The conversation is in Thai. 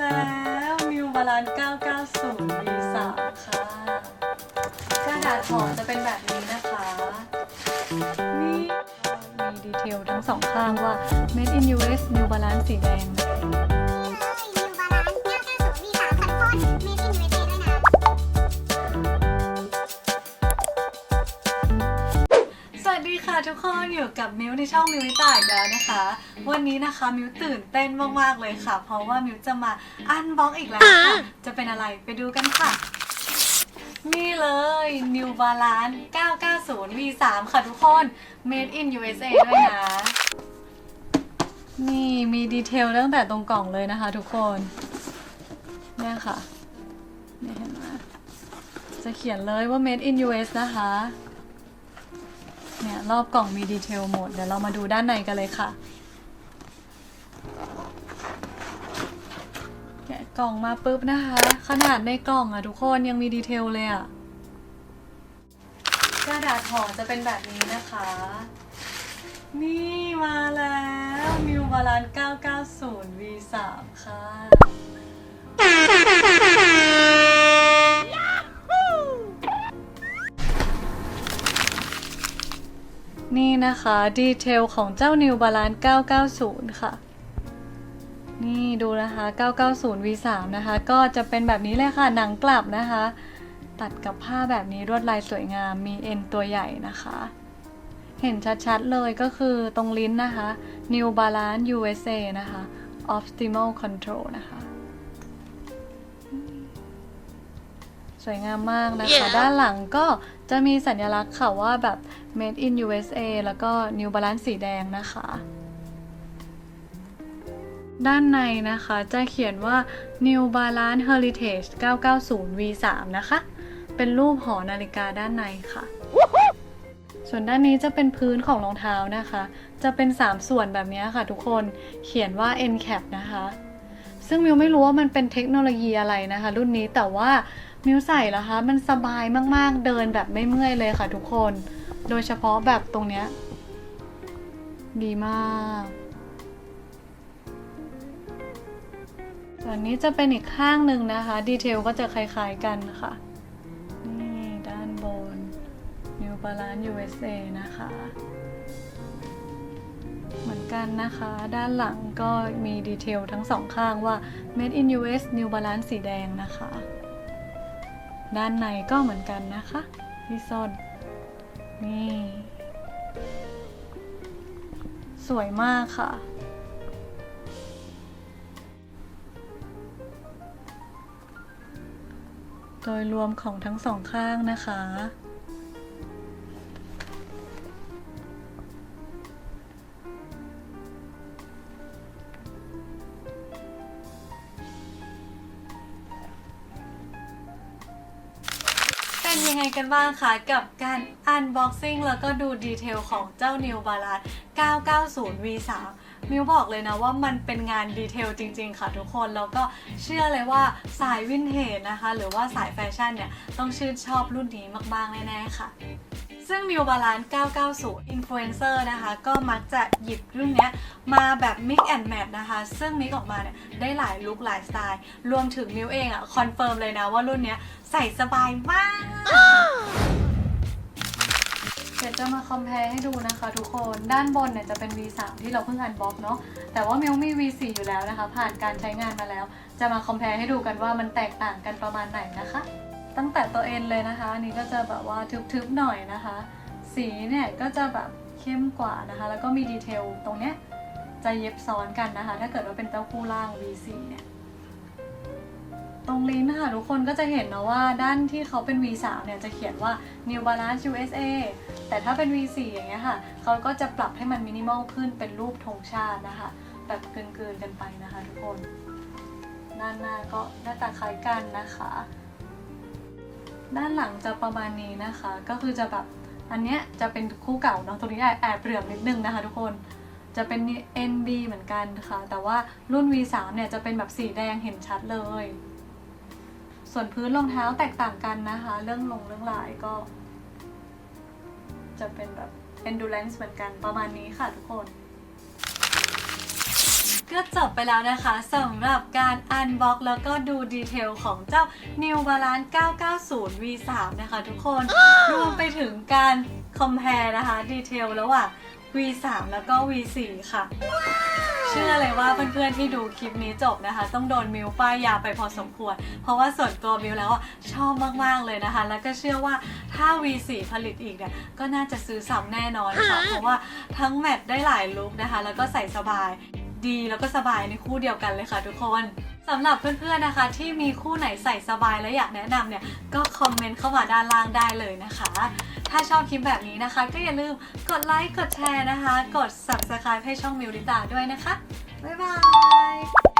แล้วมิวบาลานซ์990 V3 ค่ะ กระดาษห่อจะเป็นแบบนี้นะคะ นี่มีดีเทลทั้งสองข้างว่า Made in US New Balance สีแดง ทุกคนอยู่กับมิวในช่องมิววิตาอีกแล้วนะคะ วันนี้นะคะมิวตื่นเต้นมากๆเลยค่ะ เพราะว่ามิวจะมาอันบ็อกอีกแล้วค่ะ จะเป็นอะไรไปดูกันค่ะ นี่เลย New Balance 990 V3 ค่ะทุกคน Made in USA ด้วยนะ นี่มีดีเทลตั้งแต่ตรงกล่องเลยนะคะทุกคนเนี่ยค่ะนี่เห็นไหมจะเขียนเลยว่า Made in US นะคะ เนี่ยรอบกล่องมีดีเทลหมด เดี๋ยวเรามาดูด้านในกันเลยค่ะ แกะกล่องมาปุ๊บนะคะ ขนาดในกล่องอะทุกคนยังมีดีเทลเลยอะกระดาษห่อจะเป็นแบบนี้นะคะ นี่มาแล้ว New Balance 990 V3 ค่ะ นี่นะคะ ดีเทลของเจ้า New Balance 990 ค่ะ นี่ดูนะคะ 990 V3 นะคะ ก็จะเป็นแบบนี้เลยค่ะ หนังกลับนะคะ ตัดกับผ้าแบบนี้ลวดลายสวยงาม มีเอ็นตัวใหญ่นะคะ เห็นชัดๆเลยก็คือตรงลิ้นนะคะ New Balance USA นะคะ Optimal Control นะคะสวยงามมากนะคะ Yeah. ด้านหลังก็จะมีสัญลักษณ์ค่ะว่าแบบ made in USA แล้วก็ New Balance สีแดงนะคะ ด้านในนะคะจะเขียนว่า New Balance Heritage 990 V3 นะคะ เป็นรูปหอนาฬิกาด้านในค่ะ ส่วนด้านนี้จะเป็นพื้นของรองเท้านะคะ จะเป็น 3 ส่วนแบบนี้ค่ะทุกคน เขียนว่า N cap นะคะ ซึ่งมิวไม่รู้ว่ามันเป็นเทคโนโลยีอะไรนะคะ รุ่นนี้แต่ว่ามิวใส่แล้วคะมันสบายมากๆเดินแบบไม่เมื่อยเลยค่ะทุกคน โดยเฉพาะแบบตรงเนี้ย ดีมากส่วนนี้จะเป็นอีกข้างหนึ่งนะคะ ดีเทลก็จะคล้ายๆกันค่ะ นี่ด้านบน New Balance USA นะคะ เหมือนกันนะคะ ด้านหลังก็มีดีเทลทั้งสองข้างว่า Made in US New Balance สีแดงนะคะ ด้านในก็เหมือนกันนะคะ ที่ส้น นี่ สวยมากค่ะ โดยรวมของทั้งสองข้างนะคะ เป็นยังไงกันบ้างคะกับการอันบ็อกซิ่งแล้วก็ดูดีเทลของเจ้า New Balance 990 V3 มิวบอกเลยนะว่ามันเป็นงานดีเทลจริง ๆ ค่ะทุกคน แล้วก็เชื่อเลยว่าสายวินเทจนะคะ หรือว่าสายแฟชั่นเนี่ย ต้องชื่นชอบรุ่นนี้มาก ๆ แน่ ๆ ค่ะ ซึ่ง New Balance 990 Influencer นะคะ ก็มักจะหยิบรุ่นนี้มาแบบ Mix and Match นะคะ ซึ่ง Mix ออกมาเนี่ยได้หลายลุคหลายสไตล์ รวมถึงมิวเองอะคอนเฟิร์มเลยนะว่ารุ่นนี้ใส่สบายมากเดี๋ยวจะมาคอมเพลให้ดูนะคะทุกคนด้านบนเนี่ยจะเป็น V3 ที่เราเพิ่งอันบ็อกเนาะแต่ว่ามิวมี V4 อยู่แล้วนะคะ ผ่านการใช้งานมาแล้ว จะมาคอมเพลให้ดูกันว่ามันแตกต่างกันประมาณไหนนะคะ ตั้งแต่ตัวเอ็นเลยนะคะอันนี้ก็จะแบบว่าทึบๆหน่อยนะคะ สีเนี่ยก็จะแบบเข้มกว่านะคะ แล้วก็มีดีเทลตรงเนี้ยจะเย็บซ้อนกันนะคะ ถ้าเกิดว่าเป็นเต้าคู่ล่าง V4 เนี่ยตรงลิ้นค่ะทุกคนก็จะเห็นนะว่าด้านที่เขาเป็น V3 เนี่ยจะเขียนว่า New Balance USA แต่ถ้าเป็น V4 อย่างเงี้ยค่ะเขาก็จะปรับให้มันมินิมอลขึ้นเป็นรูปธงชาตินะคะ แบบเกินๆกันไปนะคะทุกคนด้านหน้าก็หน้าตาคล้ายกันนะคะ ด้านหลังจะประมาณนี้นะคะ ก็คือจะแบบอันเนี้ยจะเป็นคู่เก่าเนาะตรงนี้แอบแอบเปลือกนิดนึงนะคะทุกคนจะเป็น NB เหมือนกันค่ะ แต่ว่ารุ่น V3 เนี่ยจะเป็นแบบสีแดงเห็นชัดเลย ส่วนพื้นรองเท้าแตกต่างกันนะคะ เรื่องลงเรื่องลายก็ จะเป็นแบบ endurance เหมือนกันประมาณนี้ค่ะทุกคน ก็จบไปแล้วนะคะสำหรับการอันบ็อกแล้วก็ดูดีเทลของเจ้า New Balance 990 V3 นะคะทุกคน รวมไปถึงการคอม p พ r e นะคะดีเทลระหว่าง V3 แล้วก็ V4 ค่ะเชื่อเลยว่าเพื่อนๆที่ดูคลิปนี้จบนะคะ ต้องโดนมิวป้ายยาไปพอสมควร เพราะว่าส่วนตัวมิวแล้วชอบมากๆเลยนะคะ แล้วก็เชื่อว่าถ้า V4 ผลิตอีกเนี่ยก็น่าจะซื้อซ้ำแน่นอนค่ะเพราะว่าทั้งแมทได้หลายลุคนะคะ แล้วก็ใส่สบาย ดีแล้วก็สบายในคู่เดียวกันเลยค่ะทุกคนสำหรับเพื่อนๆนะคะ ที่มีคู่ไหนใส่สบายและอยากแนะนำเนี่ยก็คอมเมนต์เข้ามาด้านล่างได้เลยนะคะ ถ้าชอบคลิปแบบนี้นะคะ ก็อย่าลืมกดไลค์กดแชร์นะคะ กด subscribe ให้ช่องมิวลิตาด้วยนะคะ บ๊ายบาย